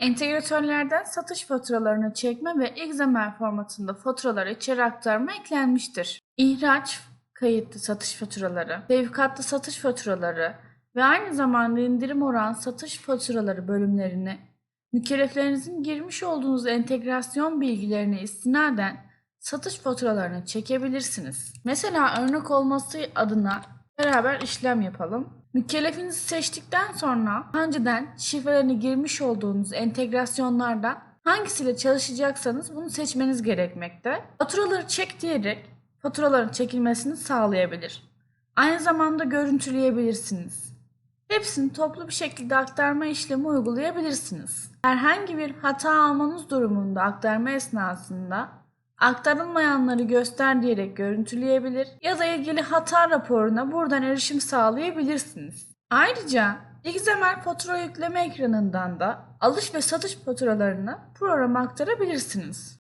Entegratörlerden satış faturalarını çekme ve XML formatında faturaları içeri aktarma eklenmiştir. İhraç kayıtlı satış faturaları, tevkatlı satış faturaları ve aynı zamanda indirim oran satış faturaları bölümlerini mükelleflerinizin girmiş olduğunuz entegrasyon bilgilerine istinaden satış faturalarını çekebilirsiniz. Mesela örnek olması adına beraber işlem yapalım. Mükellefinizi seçtikten sonra önceden şifrelerini girmiş olduğunuz entegrasyonlardan hangisiyle çalışacaksanız bunu seçmeniz gerekmekte. Faturaları çek diyerek faturaların çekilmesini sağlayabilir. Aynı zamanda görüntüleyebilirsiniz. Hepsini toplu bir şekilde aktarma işlemi uygulayabilirsiniz. Herhangi bir hata almanız durumunda aktarma esnasında aktarılmayanları göster diyerek görüntüleyebilir ya da ilgili hata raporuna buradan erişim sağlayabilirsiniz. Ayrıca XML fatura yükleme ekranından da alış ve satış faturalarını programa aktarabilirsiniz.